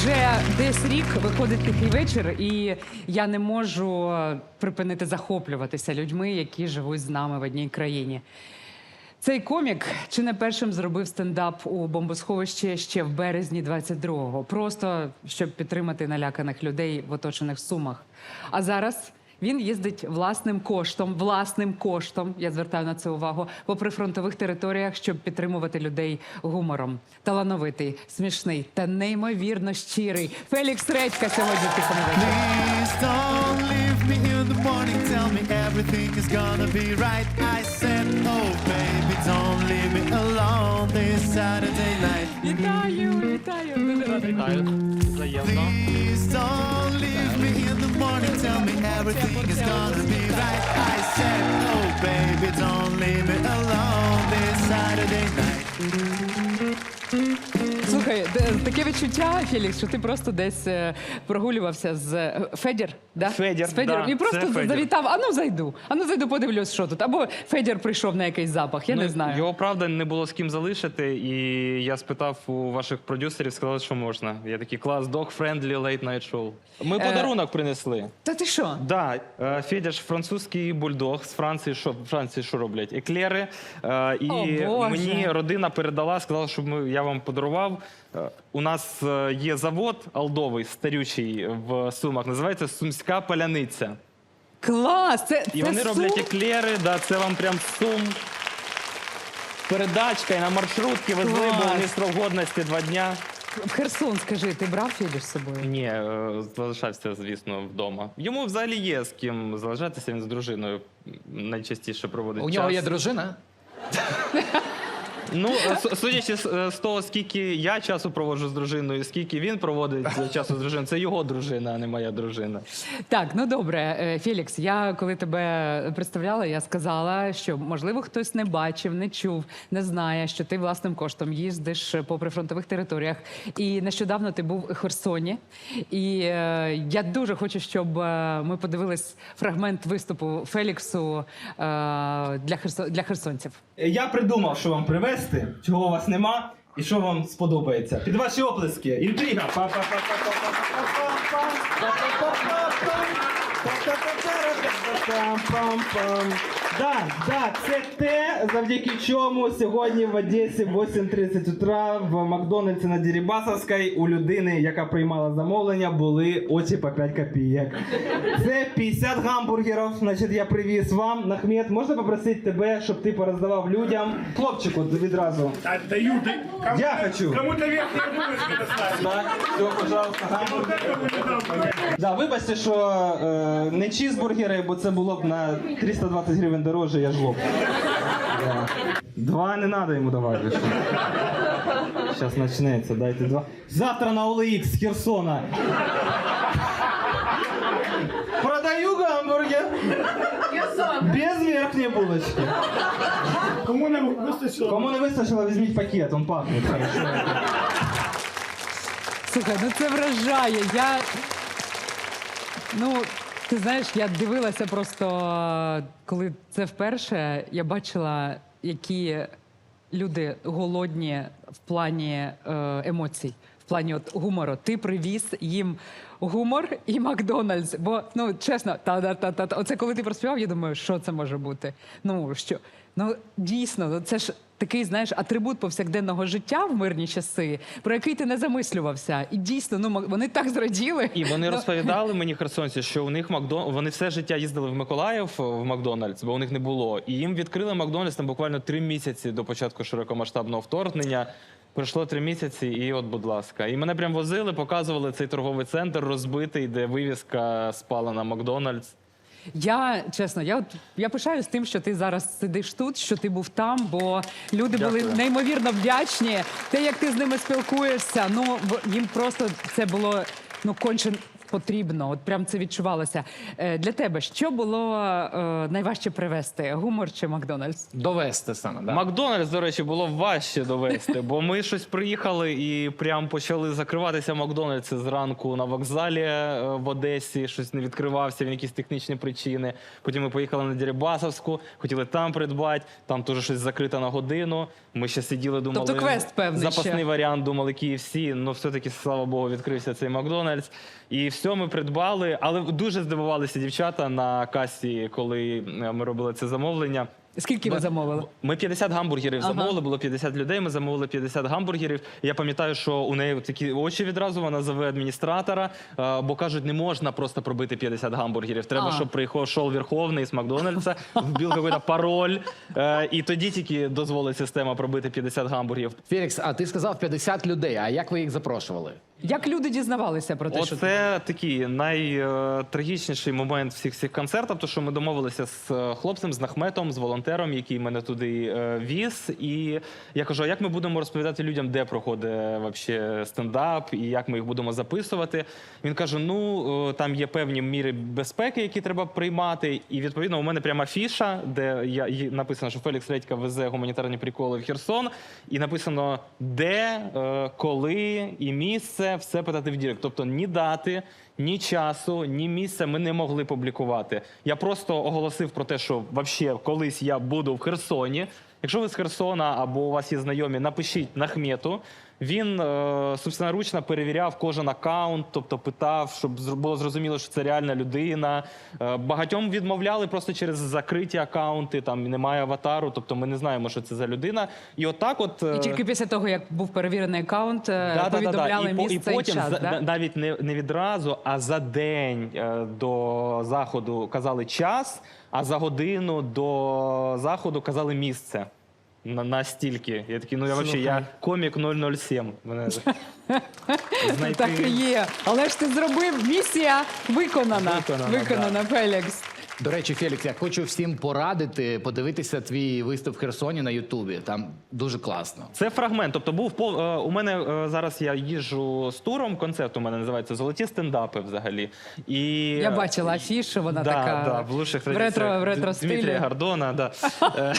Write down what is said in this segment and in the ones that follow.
Вже десь рік виходить такий вечір, і я не можу припинити захоплюватися людьми, які живуть з нами в одній країні. Цей комік чи не першим зробив стендап у бомбосховищі ще в березні 22-го, просто щоб підтримати наляканих людей в оточених сумах. А зараз він їздить власним коштом, власним коштом. Я звертаю на це увагу по прифронтових територіях, щоб підтримувати людей гумором. Талановитий, смішний та неймовірно щирий. Фелікс Редька сьогодні. Вітаю, вітаю. Дуже. Взаємно. Morning. Tell me everything is gonna be right. I said, oh baby, don't leave me alone this Saturday night. Таке відчуття, Фелікс, що ти просто десь е, прогулювався з е, Федір, да? Федір, з Федіром, да, і просто це Федір. завітав. А ну зайду. А ну зайду, подивлюсь, що тут. Або Федір прийшов на якийсь запах, я Ну, не знаю. Його правда не було з ким залишити, і я спитав у ваших продюсерів, сказали, що можна. Я такий клас, dog friendly late night show. Ми Е, подарунок принесли. Та ти що? Да, е, Федя ж французький бульдог з Франції. Що в Франції що роблять? Еклери. Е, І О, Боже. мені родина передала, сказала, щоб ми- я вам подарував. У нас е, є завод алдовий, старючий в Сумах, називається Сумська поляниця. Клас! Це, І це вони Сум? роблять еклери, да, це вам прям сум. Передачка і на маршрутки везли, Клас. бо вони срок годності два дня. В Херсон, скажи, ти брав Федір з собою? Ні, е, залишався, звісно, вдома. Йому взагалі є з ким залишатися, він з дружиною найчастіше проводить У час. нього є дружина. Ну, с- судячи з, е, з того, скільки я часу проводжу з дружиною, скільки він проводить часу з дружиною, це його дружина, а не моя дружина. Так, ну добре, Е, Фелікс. Я коли тебе представляла, я сказала, що можливо хтось не бачив, не чув, не знає, що ти власним коштом їздиш по прифронтових територіях. І нещодавно ти був у Херсоні. І е, я дуже хочу, щоб е, ми подивились фрагмент виступу Феліксу е, для, херсо, для херсонців. Я придумав, що вам привезти, чого у вас нема, і що вам сподобається. Під ваші оплески. Інтрига. Пам-пам-пам. Да, да, це те, завдяки чому сьогодні в Одесі в 8.30 утра в Макдональдсі на Дірібасовській у людини, яка приймала замовлення, були очі по 5 копійок. Це 50 гамбургерів, значить, я привіз вам. Нахмет, можна попросити тебе, щоб ти пороздавав людям? Хлопчику відразу. Отдаю. Кому Я хочу. Кому-то доставить. Так, все, пожалуйста, гамбургер. Да, вибачте, що е, не чізбургери, бо це було б на 320 гривень дорожче, я жлоб. Да. Два не треба йому давати. Зараз почнеться, дайте два. Завтра на OLX з Херсона. Продаю гамбургер. Без верхньої булочки. Кому не вистачило? Кому не вистачило, візьміть пакет, он пахне. Слухай, ну це вражає. Я. Ну, ти знаєш, я дивилася просто, коли це вперше, я бачила, які люди голодні в плані е, емоцій, в плані от гумору. Ти привіз їм гумор і Макдональдс. Бо, ну, чесно, та-та-та-та. Оце коли ти проспівав, я думаю, що це може бути? Ну, що? Ну, дійсно, ну, це ж такий, знаєш, атрибут повсякденного життя в мирні часи, про який ти не замислювався. І дійсно, ну вони так зраділи. І вони Ну, розповідали мені херсонці, що у них Макдон... вони все життя їздили в Миколаїв в Макдональдс, бо у них не було. І їм відкрили Макдональдс там буквально три місяці до початку широкомасштабного вторгнення. Пройшло три місяці, і от, будь ласка. І мене прям возили, показували цей торговий центр розбитий, де вивіска спала на Макдональдс. Я чесно, я от я пишаюсь тим, що ти зараз сидиш тут, що ти був там, бо люди були неймовірно вдячні. Те, як ти з ними спілкуєшся, ну їм просто це було ну конче потрібно. От прям це відчувалося. Е, Для тебе що було е, найважче привезти? Гумор чи Макдональдс? Довести саме, да? Макдональдс, до речі, було важче довести, бо ми щось приїхали і прям почали закриватися Макдональдси зранку на вокзалі е, в Одесі. Щось не відкривався, він якісь технічні причини. Потім ми поїхали на Дерибасовську, хотіли там придбати, там теж щось закрито на годину. Ми ще сиділи, думали. Тобто квест певний Запасний ще. варіант, думали KFC, ну все-таки, слава Богу, відкрився цей Макдональдс. І все ми придбали, але дуже здивувалися дівчата на касі, коли е, ми робили це замовлення. Скільки ви замовили? Ми 50 гамбургерів Ага. замовили, було 50 людей. Ми замовили 50 гамбургерів. І Я пам'ятаю, що у неї такі очі відразу вона зове адміністратора, е, бо кажуть, не можна просто пробити 50 гамбургерів. Треба, А. щоб прийшов Верховний з Макдональдса, вбив якийсь пароль, е, і тоді тільки дозволить система пробити 50 гамбургерів. Фелікс, а ти сказав 50 людей. А як ви їх запрошували? Як люди дізнавалися про те, що? Оце такий найтрагічніший момент всіх цих концертів, тому що ми домовилися з е, хлопцем, з Нахметом, з волонтером, який мене туди е, віз. І я кажу: як ми будемо розповідати людям, де проходить вообще стендап, і як ми їх будемо записувати? Він каже: ну е, там є певні міри безпеки, які треба приймати. І відповідно у мене пряма фіша, де я написано, що Фелікс Редька везе гуманітарні приколи в Херсон, і написано де, е, коли і місце, все питати в Дірект. Тобто ні дати, ні часу, ні місця ми не могли публікувати. Я просто оголосив про те, що вообще колись я буду в Херсоні. Якщо ви з Херсона або у вас є знайомі, напишіть Нахмету. Він е, собственноручно перевіряв кожен аккаунт, тобто питав, щоб було зрозуміло, що це реальна людина. Е, багатьом відмовляли просто через закриті аккаунти, там немає аватару, тобто ми не знаємо, що це за людина. І отак, от е, І тільки після того, як був перевірений аккаунт, е, повідомляли І, по- місце і і, потім час. за- да? на- навіть не, не відразу, а за день е, до заходу казали час, а за годину до заходу казали місце. На, настільки. Я такий, ну я взагалі, я комік 007. Мене знайти. Так і є. Але ж ти зробив місія виконана. Виконана, Виконана, Фелікс. До речі, Фелікс, я хочу всім порадити подивитися твій виступ в Херсоні на Ютубі. Там дуже класно. Це фрагмент. Тобто був пов... е, у мене е, зараз я їжджу з туром. Концерт у мене називається Золоті стендапи взагалі. І Я бачила афішу, вона да, така да, в лучших в ретро, в ретро Дмитрія. Гордона. Да. Е,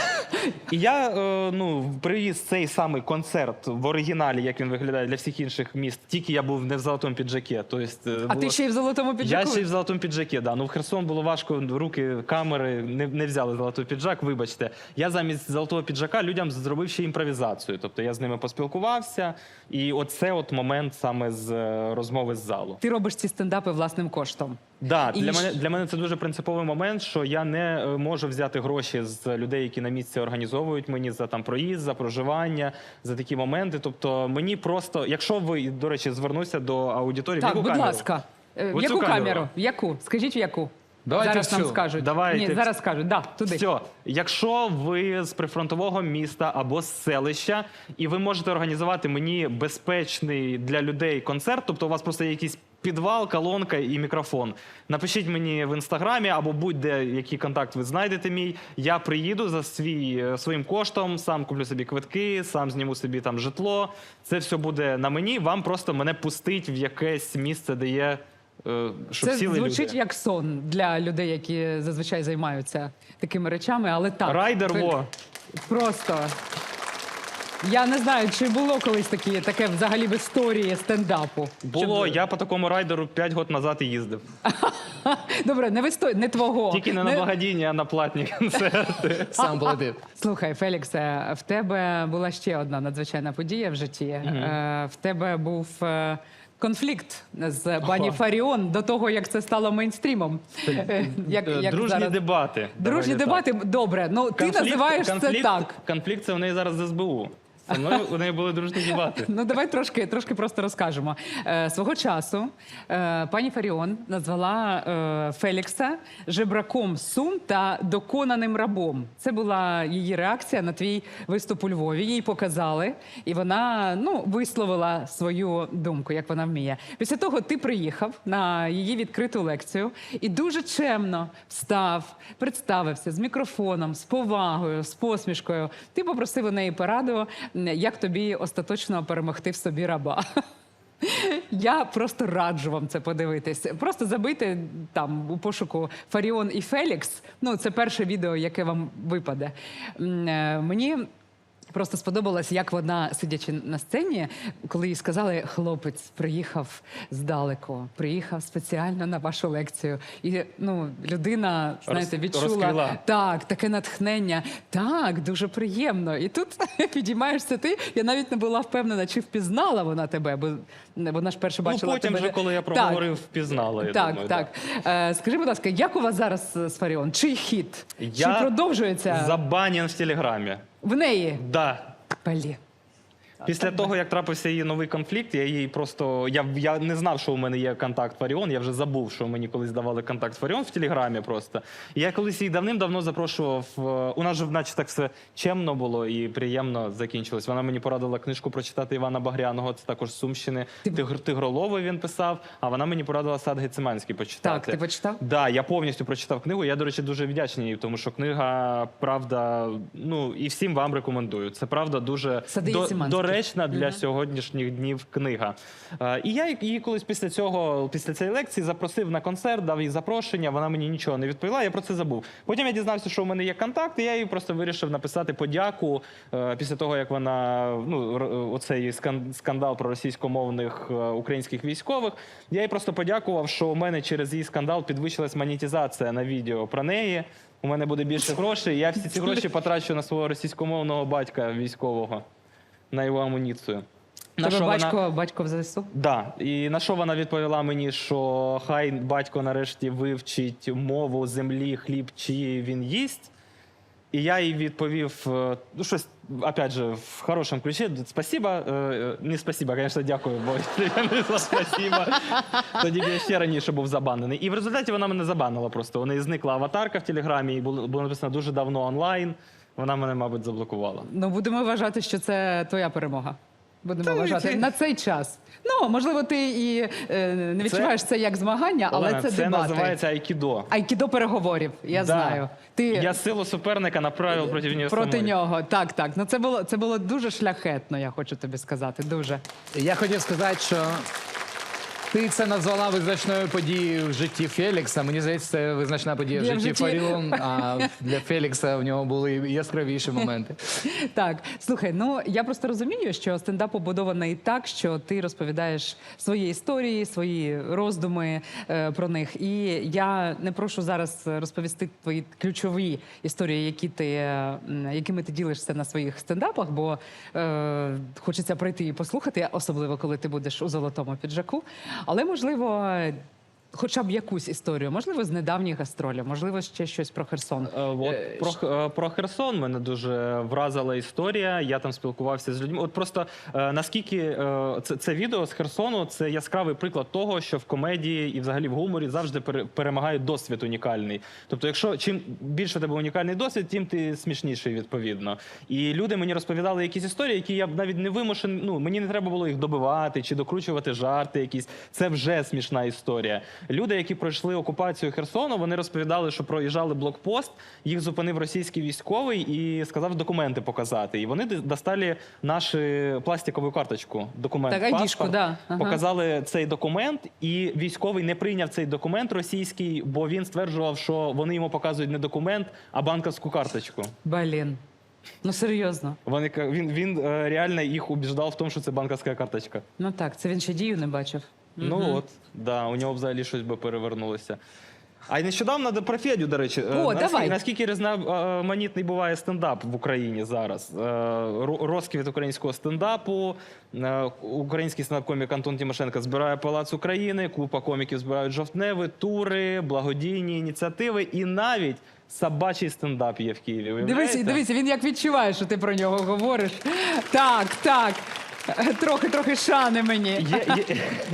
І я е, ну, привіз цей самий концерт в оригіналі, як він виглядає для всіх інших міст. Тільки я був не в золотому піджакі. Тобто, е, А було- ти ще й в золотому я ще й в золотому піджакі, да. Ну в Херсон було важко, руки, камери не, не взяли золотий піджак. Вибачте. Я замість золотого піджака людям зробив ще імпровізацію. Тобто я з ними поспілкувався, і оце от момент саме з е, розмови з залу. Ти робиш ці стендапи власним коштом. Да, для мене для мене це дуже принциповий момент, що я не е, можу взяти гроші з людей, які на місці організовують мені за там проїзд, за проживання, за такі моменти. Тобто мені просто, якщо ви до речі, звернуся до аудиторії, в яку будь камеру? ласка. Е, В яку камеру? камеру. В яку? Скажіть, в яку? Давайте зараз нам всю. скажуть. Давайте. Ні, зараз скажуть. Да, туди. Все, якщо ви з прифронтового міста або з селища, і ви можете організувати мені безпечний для людей концерт, тобто у вас просто є якийсь підвал, колонка і мікрофон. Напишіть мені в інстаграмі або будь-де який контакт ви знайдете мій. Я приїду за свій е, своїм коштом, сам куплю собі квитки, сам зніму собі там житло. Це все буде на мені. Вам просто мене пустить в якесь місце, де є. Е, Щоб Це сіли звучить люди. як сон для людей, які зазвичай займаються такими речами, але так. Райдер Фель- во. Просто. Я не знаю, чи було колись такі, таке взагалі в історії стендапу. Було, Щоб- я по такому райдеру 5 років назад і їздив. Добре, не в історії, не твого. Тільки не на благодійні, а на платні концерти. Сам полетив. Слухай, Феліксе, в тебе була ще одна надзвичайна подія в житті. Е, В тебе був е, конфлікт з Бані Фаріон до того, як це стало мейнстрімом. Е, Як, як Дружні зараз. дебати. Дружні дебати, добре. Ну так. ти називаєш конфлікт, це так. Конфлікт це в неї зараз з СБУ. Зі мною у неї були дружні дебати. Ну давай трошки, трошки просто розкажемо. Е, свого часу е, пані Фаріон назвала е, Фелікса жебраком сум та доконаним рабом. Це була її реакція на твій виступ у Львові. Їй показали, і вона ну висловила свою думку, як вона вміє. Після того ти приїхав на її відкриту лекцію і дуже чемно встав, представився з мікрофоном, з повагою, з посмішкою. Ти попросив у неї пораду, як тобі остаточно перемогти в собі раба. Я просто раджу вам це подивитись. Просто забити там у пошуку Фаріон і Фелікс. Ну, це перше відео, яке вам випаде. Е, Мені. Просто сподобалось, як вона, сидячи на сцені, коли їй сказали, хлопець приїхав здалеку, приїхав спеціально на вашу лекцію. І ну, людина, знаєте, відчула розквіла. так, таке натхнення. Так, дуже приємно. І тут підіймаєшся ти. Я навіть не була впевнена, чи впізнала вона тебе, бо вона ж перше Ну, бачила потім тебе. вже, коли я Так. проговорив, впізнали. Я Так, думаю, так. Е, скажи, будь ласка, як у вас зараз з Фаріон? Чий хід? Я Чи продовжується Забанен в Телеграмі. В неї? Да. Блін. Після того, як трапився її новий конфлікт, я їй просто. Я, я не знав, що у мене є контакт Фаріон. Я вже забув, що мені колись давали контакт Фаріон в Телеграмі просто. І я колись її давним-давно запрошував. е, У нас же, наче так все чемно було і приємно закінчилось. Вона мені порадила книжку прочитати Івана Багряного, це також з Сумщини. Тигр, Тигроловий він писав, а вона мені порадила сад Гециманський почитати. Так, ти почитав? Да, я повністю прочитав книгу. Я, до речі, дуже вдячний їй, тому що книга, правда, ну і всім вам рекомендую. Це правда дуже Сади до, Яциманський. Доречна для сьогоднішніх днів книга. Е, і я її колись після цього, після цієї лекції, запросив на концерт, дав їй запрошення. Вона мені нічого не відповіла. Я про це забув. Потім я дізнався, що у мене є контакт, і я їй просто вирішив написати подяку е, після того, як вона ну оцей скандал про російськомовних е, українських військових. Я їй просто подякував, що у мене через її скандал підвищилась монетизація на відео про неї. У мене буде більше грошей. Я всі ці гроші потрачу на свого російськомовного батька військового, на його амуніцію. На Тебе що вона- батько, батько в ЗСУ? Да. І на що вона відповіла мені, що хай батько нарешті вивчить мову землі, хліб, чиї він їсть. І я їй відповів, е, ну щось, опять же, в хорошому ключі. Спасибо. Е, е, Не спасибо, звісно, дякую, бо я не сказав спасибо, тоді б я ще раніше був забанений. І в результаті вона мене забанила просто. У неї зникла аватарка в Телеграмі, і було написано дуже давно онлайн. Вона мене, мабуть, заблокувала. Ну, будемо вважати, що це твоя перемога. Будемо Та, вважати це- на цей час. Ну, можливо, ти і е, не відчуваєш це, як змагання, але Олена, це, це дебати. називається айкідо. Айкідо переговорів, я Да. знаю. Ти Я силу суперника направив проти нього проти самої. нього. Так, так. Ну це було це було дуже шляхетно, я хочу тобі сказати. Дуже. Я хотів сказати, що ти це назвала визначною подією в житті Фелікса. Мені здається, це визначна подія в Я в житті житті. Фаріон, а для Фелікса в нього були яскравіші моменти. Так, слухай, ну я просто розумію, що стендап побудований так, що ти розповідаєш свої історії, свої роздуми е, про них. І я не прошу зараз розповісти твої ключові історії, які ти, е, м, якими ти ділишся на своїх стендапах, бо е, хочеться прийти і послухати, особливо коли ти будеш у золотому піджаку. Але можливо. Хоча б якусь історію, можливо, з недавніх гастролів, можливо, ще щось про Херсон. Е, От про, е, про Херсон мене дуже вразила історія. Я там спілкувався з людьми. От просто е, наскільки е, це, це відео з Херсону це яскравий приклад того, що в комедії і взагалі в гуморі завжди пере- перемагає досвід унікальний. Тобто, якщо чим більше тебе унікальний досвід, тим ти смішніший відповідно. І люди мені розповідали якісь історії, які я б навіть не вимушений. Ну мені не треба було їх добивати чи докручувати жарти. Якісь це вже смішна історія. Люди, які пройшли окупацію Херсону, вони розповідали, що проїжджали блокпост, їх зупинив російський військовий і сказав документи показати. І вони достали нашу пластикову карточку. Документ Так, айдішку, паспорт, да. Ага. показали цей документ, і військовий не прийняв цей документ російський, бо він стверджував, що вони йому показують не документ, а банківську карточку. Блін. Ну серйозно. Вони він, він е, реально їх убіждав в тому, що це банківська карточка. Ну так, це він ще дію не бачив. Ну от, да, у нього взагалі щось би перевернулося. А й нещодавно до- про Федю, до речі, Е, О, давай. наскільки різноманітний буває стендап в Україні зараз. Е, Розквіт українського стендапу, е, український стендап-комік Антон Тимошенко збирає Палац України, купа коміків збирають жовтневи, тури, благодійні ініціативи і навіть собачий стендап є в Києві. Дивись, дивись, він як відчуває, що ти про нього говориш. Так, так. Е, Трохи, трохи шани мені. Є, є,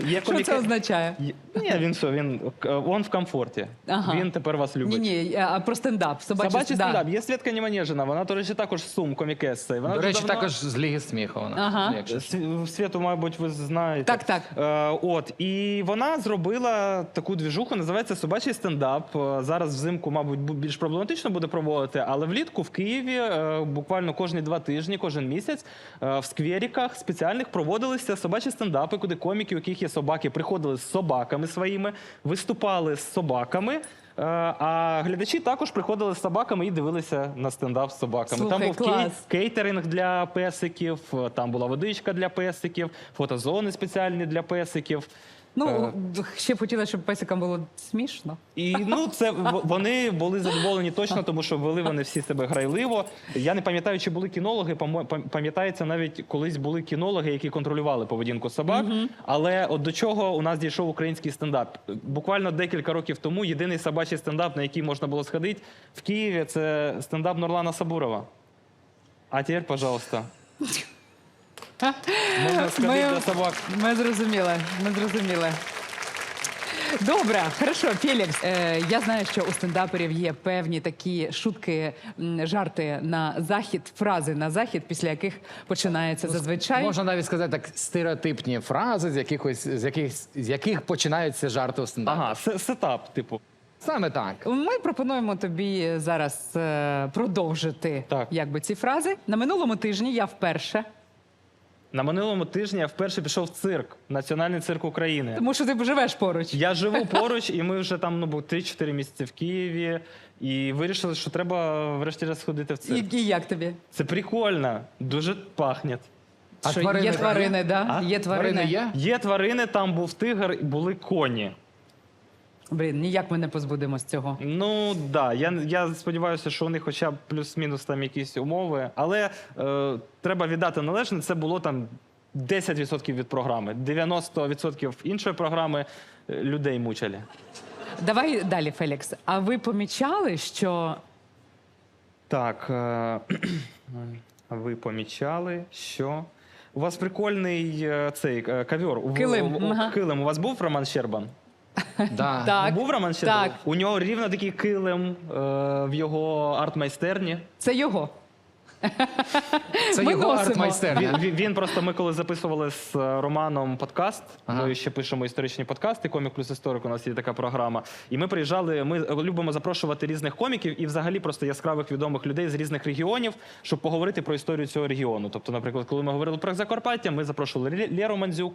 є Що коміки- це означає? Є- Ні, він все, він, він в комфорті. Ага. Він тепер вас любить. Ні, ні, а про стендап. Собачий, Собачий да. стендап. Є Свідка Німанежина, вона, до речі, також сум комікеса. Вона До вже речі, давно- також з Ліги сміху вона. Ага. якщо Сві- Світу, мабуть, ви знаєте. Так, так. Е, от, і вона зробила таку двіжуху, називається Собачий стендап. Е, Зараз взимку, мабуть, бу- більш проблематично буде проводити, але влітку в Києві е, буквально кожні два тижні, кожен місяць е, в скверіках спеціальних проводилися собачі стендапи, куди коміки, у яких є собаки, приходили з собаками своїми, виступали з собаками. е, А глядачі також приходили з собаками і дивилися на стендап з собаками. Слухай, там був клас. кейтеринг для песиків, е, там була водичка для песиків, фотозони спеціальні для песиків. Ну, ще б хотіла, щоб песикам було смішно. І ну це вони були задоволені точно, тому що вели вони всі себе грайливо. Я не пам'ятаю, чи були кінологи. Пам'ятається, навіть колись були кінологи, які контролювали поведінку собак. Але от до чого у нас дійшов український стендап. Буквально декілька років тому єдиний собачий стендап, на який можна було сходити в Києві, це стендап Нурлана Сабурова. А тепер, пожалуйста. Можна сходити до собак. Ми зрозуміли, ми зрозуміли. Добре, хорошо, Фелікс. Е, я знаю, що у стендаперів є певні такі шутки, м, жарти на захід, фрази на захід, після яких починається зазвичай. Можна навіть сказати так стереотипні фрази, з якихось з яких з яких починаються жарти у стендапі. Ага, се- сетап, типу. Саме так. Ми пропонуємо тобі зараз е, продовжити Так. якби ці фрази. На минулому тижні я вперше, На минулому тижні я вперше пішов в цирк, Національний цирк України. тому що ти живеш поруч. Я живу поруч, і ми вже там ну, був 3-4 місяці в Києві. І вирішили, що треба врешті-решт сходити в цирк. і як тобі? Це прикольно, дуже пахне. А що тварини є тварини, є? да? А? Є тварини. Тварини є? Є тварини, там був тигр, і були коні. Блін, ніяк ми не позбудемось цього. Ну да, я, я сподіваюся, що у них хоча б плюс-мінус там якісь умови. Але е, треба віддати належне, це було там 10% від програми. 90% іншої програми е, людей мучили. Давай далі, Фелікс. А ви помічали, що Так, е, ви помічали, що у вас прикольний е, цей е, ковер. У- Килим, у- у- ага. Килим. У вас був Роман Щербан? Да. так, Був Роман Щербан? так, У нього рівно такий килим е, в його арт-майстерні. це його. Це Ми його носимо. арт-майстерня. Він, він просто ми коли записували з е, Романом подкаст. Ага. Ми ще пишемо історичні подкасти. Комік плюс історик. У нас є така програма. І ми приїжджали. Ми любимо запрошувати різних коміків і взагалі просто яскравих відомих людей з різних регіонів, щоб поговорити про історію цього регіону. Тобто, наприклад, коли ми говорили про Закарпаття, ми запрошували Лє- Лєру Мандзюк.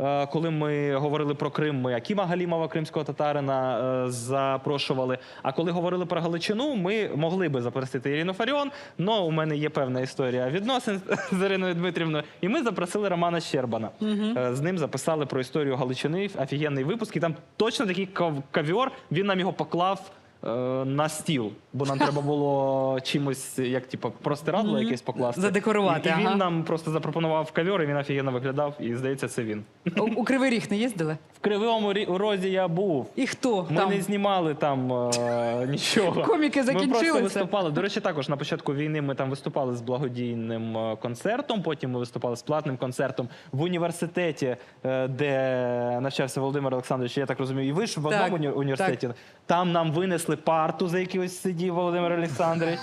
Е, Коли ми говорили про Крим, ми Акіма Галімова, кримського татарина, е, запрошували. А коли говорили про Галичину, ми могли би запросити Ірину Фаріон, але у мене є певна історія відносин з Іриною Дмитрівною. І ми запросили Романа Щербана. Е, З ним записали про історію Галичини, офігенний випуск. І там точно такий кав- кав'йор, він нам його поклав. Е, На стіл, бо нам треба було чимось, як типу, простирадло якесь покласти. Задекорувати, І, і він ага. нам просто запропонував ковер, і він офігенно виглядав, і здається, це він. У, у Кривий Ріг не їздили? В кривому Рі- розі я був. І хто Ми там? не знімали там е, нічого. Коміки Ми просто закінчилися? виступали. До речі, також на початку війни ми там виступали з благодійним е, концертом. Потім ми виступали з платним концертом в університеті, е, де навчався Володимир Олександрович. Я так розумію, і ви ж в Так, одному уні- університеті. Там нам винесли парту, за якою сидів Володимир Олександрович.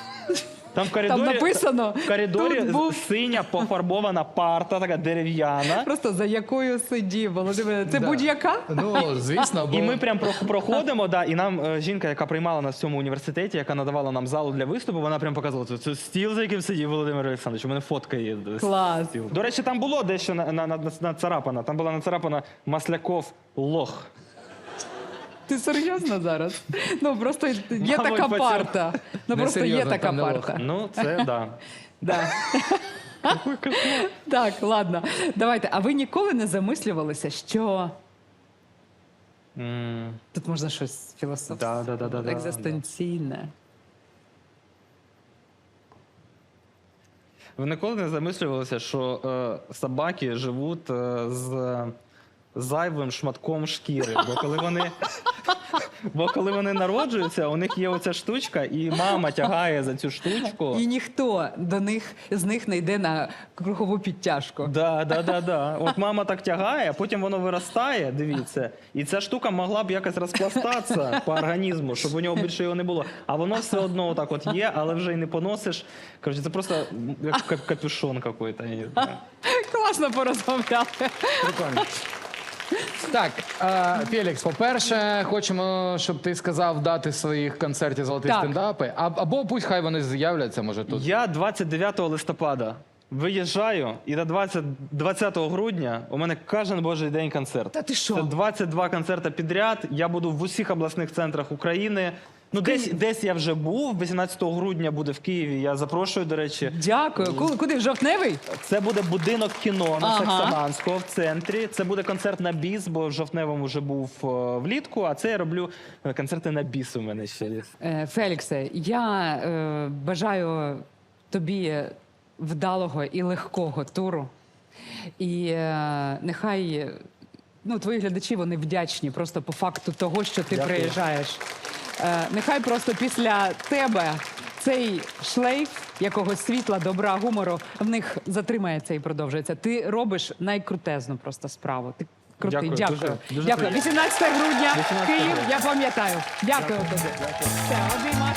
Там в коридорі, написано, в коридорі «Тут був». синя пофарбована парта, така дерев'яна. Просто за якою сидів, Володимир. Це Да. будь-яка? Ну, звісно, бо І ми прям про- проходимо, да, і нам е, жінка, яка приймала нас в цьому університеті, яка надавала нам залу для виступу, вона прям показувала це, це стіл, за яким сидів Володимир Олександрович. У мене фотка є. з Клас. стілу. До речі, там було дещо на, на, на, нацарапано. Там була нацарапана Масляков лох. Ти серйозно зараз? Ну просто є Мабуть, така по парта. Ну Не просто є серйозно, така там не лох. парта. Ну, це да. Да. так, ладно. Давайте. А ви ніколи не замислювалися, що М, тут можна щось філософське, Да, да, да, да, да, екзистенційне. Ви ніколи не замислювалися, що е, собаки живуть е, з зайвим шматком шкіри. Бо коли вони. Бо коли вони народжуються, у них є оця штучка, і мама тягає за цю штучку. І ніхто до них з них не йде на кругову підтяжку. Да, да, да, да. От мама так тягає, потім воно виростає, дивіться, і ця штука могла б якось розпластатися по організму, щоб у нього більше його не було. А воно все одно отак от є, але вже й не поносиш. Коротше, це просто як кап- капюшон якийсь. я не знаю. Класно порозмовляли. Прикольно. Так, е, Фелікс, по-перше, хочемо, щоб ти сказав дати своїх концертів золоті Так. стендапи. А, або пусть хай вони з'являться, може тут. Я 29 листопада Виїжджаю, і до 20, 20 грудня у мене кожен божий день концерт. Та ти що? Це 22 концерти підряд. Я буду в усіх обласних центрах України. Ну, десь, десь я вже був. 18 грудня буде в Києві. Я запрошую, до речі. Дякую. Куди, куди в жовтневий? Це буде будинок кіно на Ага. Саксаманського в центрі. Це буде концерт на біс, бо в жовтневому вже був е, влітку. А це я роблю е, концерти на біс. У мене ще є. Е, Феліксе, я е, бажаю тобі вдалого і легкого туру. І е, нехай ну, твої глядачі вони вдячні просто по факту того, що ти Дякую. приїжджаєш. Е, нехай просто після тебе цей шлейф якогось світла, добра, гумору в них затримається і продовжується. Ти робиш найкрутезну просто справу. Ти крутий. Дякую, Дякую. дуже- дуже Дякую. 18 грудня, 18 Київ. Я пам'ятаю. Дякую тобі. Все, обіймашки.